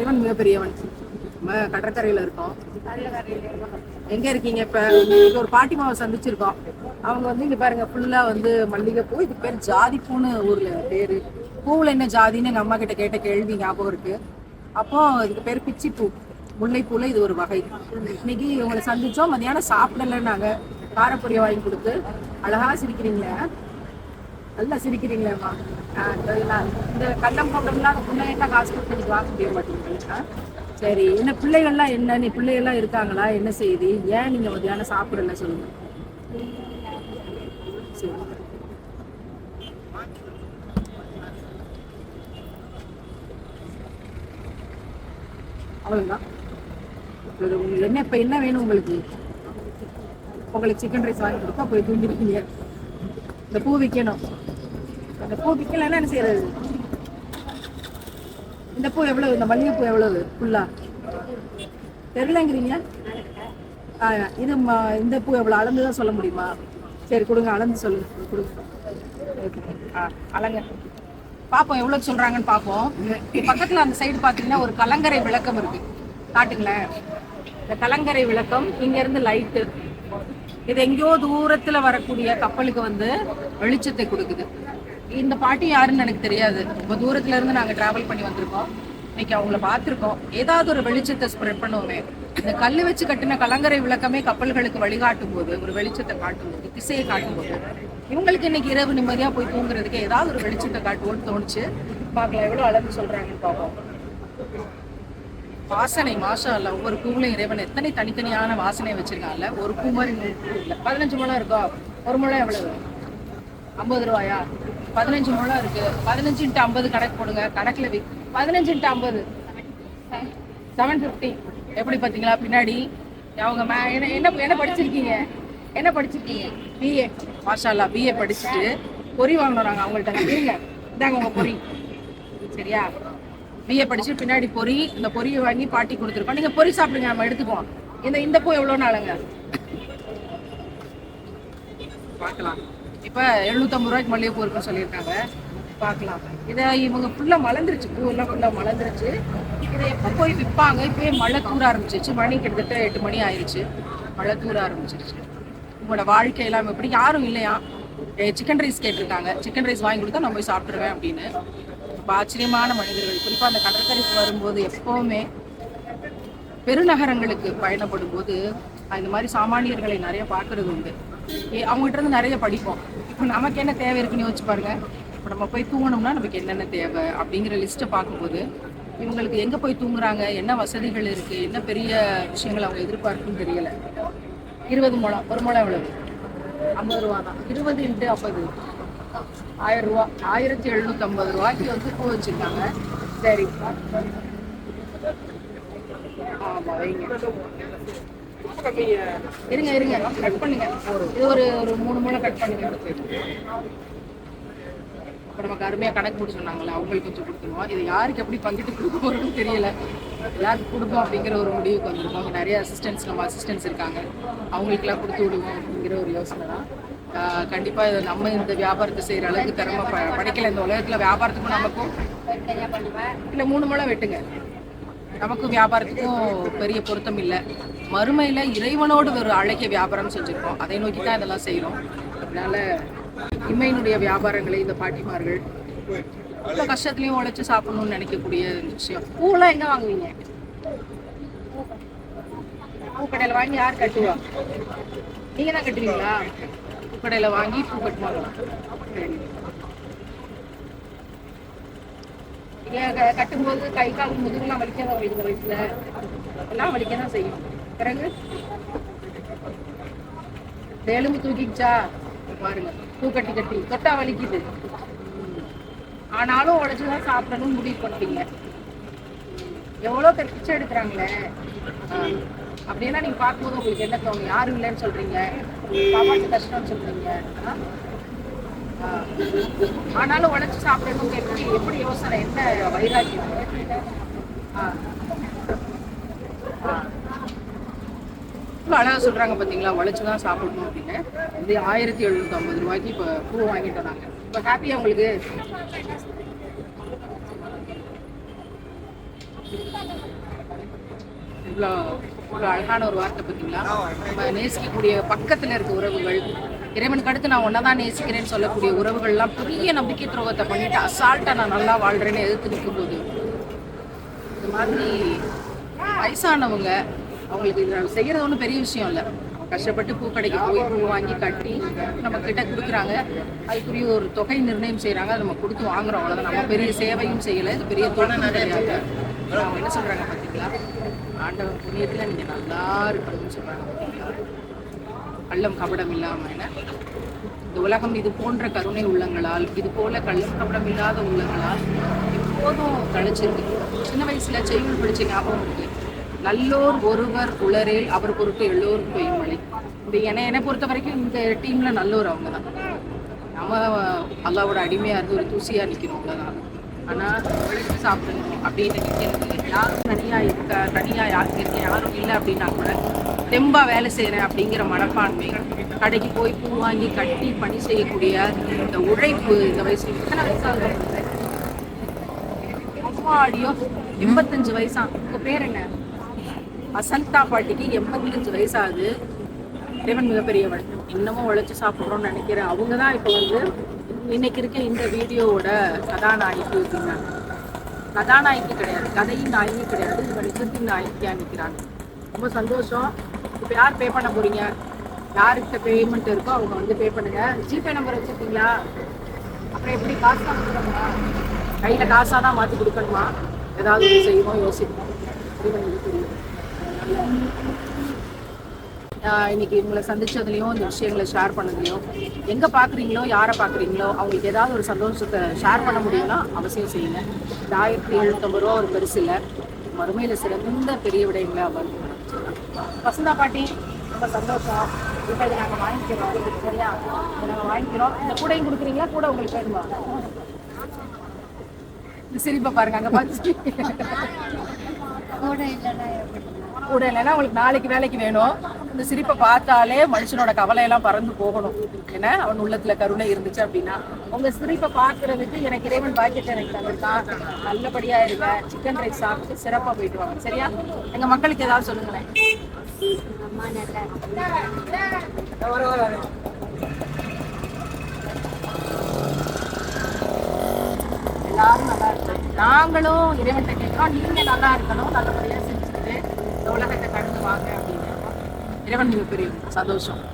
இவன் மிகப்பெரியவன். நம்ம கடற்கரையில இருக்கோம். எங்க இருக்கீங்க இப்ப? இன்னைக்கு ஒரு பாட்டிமாவை சந்திச்சிருக்கோம். அவங்க வந்து இங்க பாருங்க ஃபுல்லா வந்து மல்லிகைப்பூ இது பேர் ஜாதி பூன்னு ஊர்ல பேரு. பூவுல என்ன ஜாதின்னு எங்க அம்மா கிட்ட கேட்ட கேள்வி ஞாபகம் இருக்கு. அப்போ இதுக்கு பேர் பிச்சிப்பூ. முல்லைப்பூல இது ஒரு வகை. இன்னைக்கு இவங்களை சந்திச்சோம் மதியானம் சாப்பிடலன்னாங்க. காரப்பொரிய வாங்கி கொடுத்து. அழகா சிரிக்கிறீங்களே? நல்லா சிரிக்கிறீங்களேம்மா. இந்த கள்ளம் போட்டோம்லாம் பிள்ளைங்கள்லாம் காசு கொடுத்து இன்னைக்கு வாங்க முடிய மாட்டேங்குது. சரி என்ன பிள்ளைகள்லாம் என்ன? நீ பிள்ளைகள்லாம் இருக்காங்களா? என்ன செய்தி? ஏன் நீங்க மத்தியானம் சாப்பிடல சொல்லுங்க. அவ்வளவுதான். உங்களுக்கு என்ன இப்ப என்ன வேணும் உங்களுக்கு? உங்களுக்கு சிக்கன் ரைஸ் வாங்கி கொடுத்தா போய் தூங்கிருக்கீங்க. இந்த பூ விற்கணும் அந்த பூ விற்கலன்னா என்ன செய்யறது? இந்த பூ எவ்வளவு? இந்த மல்லிகை பூ எவ்வளவு? ஃபுல்லா தெரியலங்கிறீங்க ஆ இது இந்த பூ எவ்வளவு? அளந்து தான் சொல்ல முடியுமா? சரி கொடுங்க. அளந்து சொல்லுங்க கொடுங்க. ஓகே. அளங்க. பார்ப்போம் எவ்வளவு சொல்றாங்கன்னு பார்ப்போம் பக்கத்துல அந்த சைடு பாத்தீங்கன்னா ஒரு கலங்கரை விளக்கம் இருக்கு. காட்டுங்களேன். இந்த கலங்கரை விளக்கம் இங்க இருந்து லைட்டு இது எங்கேயோ தூரத்துல வரக்கூடிய கப்பலுக்கு வந்து வெளிச்சத்தை கொடுக்குது. இந்த பாட்டி யாருன்னு எனக்கு தெரியாது. ரொம்ப தூரத்துல இருந்து நாங்க டிராவல் பண்ணி வந்திருக்கோம். இன்னைக்கு அவங்கள பார்த்துருக்கோம். ஏதாவது ஒரு வெளிச்சத்தை ஸ்ப்ரெட் பண்ணுவோமே. இந்த கல்லு வச்சு கட்டின கலங்கரை விளக்கமே கப்பல்களுக்கு வழிகாட்டும் போது ஒரு வெளிச்சத்தை காட்டும் போது திசையை காட்டும் போது இவங்களுக்கு இன்னைக்கு இரவு நிம்மதியா போய் தூங்குறதுக்கு ஏதாவது ஒரு வெளிச்சத்தை காட்டுவோம்னு தோணுச்சு. பார்க்கலாம் எவ்வளவு அழகு சொல்றாங்கன்னு பார்ப்போம். வாசனை மாஷா அல்ல ஒவ்வொரு பூவிலும் இறைவன் எத்தனை தனித்தனியான வாசனை வச்சிருக்காங்கல்ல ஒரு பூ மாதிரி இல்லை. பதினஞ்சு முழம் இருக்கா? ஒரு முழம் எவ்வளவு? ஐம்பது ரூபாயா? பதினஞ்சு முழம் இருக்கு. பதினஞ்சு இன்ட்டு ஐம்பது கணக்கு போடுங்க. கணக்குல வி பதினஞ்சு இன்ட்டு ஐம்பது. செவன் ஃபிஃப்டி எப்படி பார்த்தீங்களா பின்னாடி. அவங்க மே- என்ன என்ன என்ன படிச்சிருக்கீங்க? என்ன படிச்சிருக்கீங்க? பிஏ மாஷால்லா பிஏ படிச்சுட்டு பொறி வாங்கணும் நாங்கள் அவங்கள்ட்ட. இருங்க. இந்தாங்க உங்க பொறி. சரியா? பிஏ படிச்சு பின்னாடி பொறி. இந்த பொரியை வாங்கி பாட்டி கொடுத்துருக்கோம். நீங்க பொரி சாப்பிடுங்க நம்ம எடுத்துக்குவோம். இந்த இந்த பூ எவ்வளோ நாளுங்க? பார்க்கலாம். இப்போ எழுநூத்தம்பது ரூபாய்க்கு மல்லிகைப்பூ இருக்குன்னு சொல்லியிருக்காங்க. பார்க்கலாம். இதை இவங்க ஃபுல்லாக மலர்ந்துருச்சு. பூவெல்லாம் ஃபுல்லாக மலர்ந்துருச்சு. இதை எப்போ போய் விற்பாங்க இப்போயே மழை தூர ஆரம்பிச்சிருச்சு. மணி கிட்டத்தட்ட எட்டு மணி ஆயிடுச்சு மழை தூர ஆரம்பிச்சிருச்சு. உங்களோட வாழ்க்கையெல்லாம் எப்படி? யாரும் இல்லையா? சிக்கன் ரைஸ் கேட்டிருக்காங்க. சிக்கன் ரைஸ் வாங்கி கொடுத்தா நான் போய் சாப்பிட்ருவேன் அப்படின்னு. ரொம்ப ஆச்சரியமான மனிதர்கள். குறிப்பாக அந்த கடற்கரைக்கு வரும்போது எப்போவுமே பெருநகரங்களுக்கு பயணப்படும் போது இந்த மாதிரி சாமானியர்களை நிறைய பார்க்கறது உண்டு. அவங்ககிட்ட இருந்து நிறைய படிப்போம். இப்போ நமக்கு என்ன தேவை இருக்குன்னு யோசிச்சு பாருங்க. இப்போ நம்ம போய் தூங்கணும்னா நமக்கு என்னென்ன தேவை அப்படிங்கிற லிஸ்ட்டை பார்க்கும்போது இவங்களுக்கு எங்கே போய் தூங்குறாங்க என்ன வசதிகள் இருக்குது என்ன பெரிய விஷயங்கள் அவங்க எதிர்பார்க்குன்னு தெரியலை. இருபது முழம் ஒரு முழம் எவ்வளவு? ஐம்பது ரூபா தான். இருபது இன்ட்டு ஐம்பது. ஆயிரம் ரூபா. ஆயிரத்தி எழுநூற்றம்பது ஐம்பது ரூபாய்க்கு வந்து பூ வச்சிருக்காங்க. சரி. ஆமாம் வைங்க. இருங்க இருங்க. கட் பண்ணுங்க. இது ஒரு ஒரு மூணு மூணு கட் பண்ணுங்க. அப்ப நமக்கு அருமையா கணக்கு போட்டு சொன்னாங்கல்ல அவங்களுக்கு கொஞ்சம் கொடுத்துருவோம் இது யாருக்கு எப்படி பங்கிட்டு கொடுக்க போறோம்னு தெரியல. யாருக்கு கொடுப்போம் அப்படிங்கிற ஒரு முடிவுக்கு வந்துருக்கோம். அங்கே நிறைய அசிஸ்டன்ஸ் நம்ம அசிஸ்டன்ஸ் இருக்காங்க. அவங்களுக்குலாம் கொடுத்து விடுவோம் அப்படிங்கிற ஒரு யோசனை தான். கண்டிப்பா இது நம்ம இந்த வியாபாரத்தை செய்யற அளவுக்கு திறமை ப- படைக்கல. இந்த உலகத்துல வியாபாரத்துக்கும் நமக்கும் இல்ல மூணு முழம் வெட்டுங்க. நமக்கும் வியாபாரத்துக்கும் பெரிய பொருத்தம் இல்லை. மறுமையில இறைவனோடு ஒரு அழகிய வியாபாரம் செஞ்சிருக்கோம். அதை நோக்கி தான் இதெல்லாம் செய்கிறோம் அதனால இம்மையினுடைய வியாபாரங்களை இந்த பாட்டிமார்கள் இவ்வளோ கஷ்டத்துலயும் உழைச்சு சாப்பிடணும்னு நினைக்கக்கூடிய விஷயம். பூலாம் எங்கே வாங்குவீங்க? பூக்கடையில வாங்கி யார் கட்டுவா? நீங்க தான் கட்டுவீங்களா? பூக்கடையில வாங்கி பூ கட்டுவாங்க சரி ஏன் க- கட்டும்போது கை கால் முதுகுலாம் தான் இந்த வயசுல. எல்லாம் வலிக்க தான் செய்யும். பிறகு எலும்பு தூக்கிச்சா பாருங்க. பூ கட்டி கட்டி. தொட்டா வலிக்குது. ஆனாலும் உழைச்சு தான் சாப்பிடணும்னு முடிவு பண்ணிட்டீங்க. எவ்வளோ பேர் பிச்சை எடுக்கிறாங்களே? அப்படின்னா நீங்க பார்க்கும்போது உங்களுக்கு என்ன தோணும்? யாரும் இல்லைன்னு சொல்றீங்க. சாப்பாட்டு கஷ்டம்னு சொல்றீங்க. ஆ. ஆனாலும் உழைச்சி சாப்பிடணும் எப்படி எப்படி யோசனை? என்ன வைராக்கியம்? ஆ. ஆ. இவ்வளோ அழகா சொல்றாங்க பாத்தீங்களா உழைச்சு தான் சாப்பிடணும் அப்படின்னு. இது ஆயிரத்தி எழுநூத்தி ஐம்பது ரூபாய்க்கு இப்போ பூ வாங்கிட்டு வராங்க இப்போ ஹாப்பியா உங்களுக்கு? இவ்வளோ இவ்வளோ அழகான ஒரு வார்த்தை பார்த்தீங்களா நம்ம நேசிக்கக்கூடிய பக்கத்தில் இருக்க உறவுகள் இறைவனுக்கு அடுத்து நான் ஒன்றா தான் நேசிக்கிறேன்னு சொல்லக்கூடிய உறவுகள்லாம் பெரிய நம்பிக்கை துரோகத்தை பண்ணிட்டு அசால்ட்டாக நான் நல்லா வாழ்கிறேன்னு எதிர்த்து நிற்கும்போது இந்த மாதிரி வயசானவங்க அவங்களுக்கு இது செய்கிறது ஒன்றும் பெரிய விஷயம் இல்லை. கஷ்டப்பட்டு பூக்கடைக்கு போய் பூ வாங்கி கட்டி நம்ம கிட்ட கொடுக்குறாங்க. அதுக்குரிய ஒரு தொகை நிர்ணயம் செய்கிறாங்க அதை நம்ம கொடுத்து வாங்குறோம். அவ்வளோதான் நம்ம பெரிய சேவையும் செய்யலை. இது பெரிய தொழில் கிடையாது. அவங்க என்ன சொல்கிறாங்க பார்த்தீங்களா ஆண்டவன் புண்ணியத்தில் நீங்கள் நல்லா இருக்கணும்னு சொல்கிறாங்க கள்ளம் கபடம் இல்லாமல் இந்த உலகம் இது போன்ற கருணை உள்ளங்களால் இது போல கள்ளம் கபடம் இல்லாத உள்ளங்களால் எப்போதும் கழிச்சிருக்கு சின்ன வயசுல செய்யுள் படிச்ச ஞாபகம் இருக்கு. நல்லோர் ஒருவர் உளரேல் அவர் பொறுப்பு எல்லோரும் பெய்யும் மழை இந்த என்னை என்னை பொறுத்த வரைக்கும் இந்த டீம்ல நல்லோர் அவங்க தான் நம்ம அல்லாவோட அடிமையா இருந்து ஒரு தூசியா நிற்கணும் அவ்வளோதான் ஆனால் உழைச்சு சாப்பிடணும் அப்படின்னு நிக்கிறது யாரும் தனியாக இருக்க தனியாக யாருக்கு இருக்க யாரும் இல்லை அப்படின்னா கூட தெம்பா வேலை செய்யறேன் அப்படிங்கிற மனப்பான்மை. கடைக்கு போய் பூ வாங்கி கட்டி பணி செய்யக்கூடிய இந்த உழைப்பு இந்த வயசு எத்தனை வயசாக அம்மாடியோ எண்பத்தஞ்சு வயசா. உங்க பேர் என்ன? வசந்தா பாட்டிக்கு எண்பத்தஞ்சு வயசாகுது. இறைவன் மிகப்பெரியவன் இன்னமும் உழைச்சு சாப்பிட்றோம்னு நினைக்கிறேன். அவங்க தான் இப்போ வந்து இன்னைக்கு இருக்க இந்த வீடியோவோட கதாநாயகி அப்படின்னா. கதாநாயகி கிடையாது. கதையின் நாயகி கிடையாது. இவன் நிஜத்தின் நாயகியாக நிற்கிறாங்க ரொம்ப சந்தோஷம். இப்போ யார் பே பண்ண போறீங்க? யார்கிட்ட பேமெண்ட் இருக்கோ அவங்க வந்து பே பண்ணுங்க. ஜிபே நம்பர் வச்சுருக்கீங்களா? அப்புறம் எப்படி காசு தான் கொடுக்கணுமா? கையில் காசாக தான் மாற்றி கொடுக்கணுமா? ஏதாவது செய்வோம் யோசிப்போம் இன்னைக்கு இவங்களை சந்திச்சதுலையும் இந்த விஷயங்களை ஷேர் பண்ணதுலையும் எங்கே பார்க்குறீங்களோ யாரை பார்க்குறீங்களோ அவங்களுக்கு ஏதாவது ஒரு சந்தோஷத்தை ஷேர் பண்ண முடியும்னா அவசியம் செய்யுங்க. இந்த ஆயிரத்தி எழுநூத்தம்பது ரூபா ஒரு பெருசு இல்லை மறுமையில் சிறந்த பெரிய விடயங்களை அவர் வசந்தா பாட்டி ரொம்ப சந்தோஷம். இப்போ இதை நாங்கள் வாங்கிக்கிறோம். சரியா? இதை நாங்கள் வாங்கிக்கிறோம். இந்த கூடையும் கொடுக்குறீங்களா? கூட உங்களுக்கு வேணுமா? இந்த சிரிப்பை பாருங்க அங்கே பார்த்து கூட இல்லைன்னா உங்களுக்கு நாளைக்கு வேலைக்கு வேணும். இந்த சிரிப்பை பார்த்தாலே மனுஷனோட கவலையெல்லாம் பறந்து போகணும். ஏன்னா அவன் உள்ளத்துல கருணை இருந்துச்சு அப்படின்னா. உங்க சிரிப்பை பார்க்கறதுக்கு எனக்கு இறைவன் பாக்கியத்தை எனக்கு தந்திருக்கான் நல்லபடியா இருங்க. சிக்கன் ரைஸ் சாப்பிட்டு சிறப்பா போயிட்டு வாங்க. சரியா? எங்க மக்களுக்கு ஏதாவது சொல்லுங்களேன். எல்லாரும் நல்லா இருக்கணும் நாங்களும் இறைவன் கேட்கிறோம். நீங்க நல்லா இருக்கணும். நல்லபடியா செஞ்சுட்டு இந்த உலகத்தை கடந்து வாங்க அப்படின்னு. இறைவன் மிகப்பெரிய சந்தோஷம்.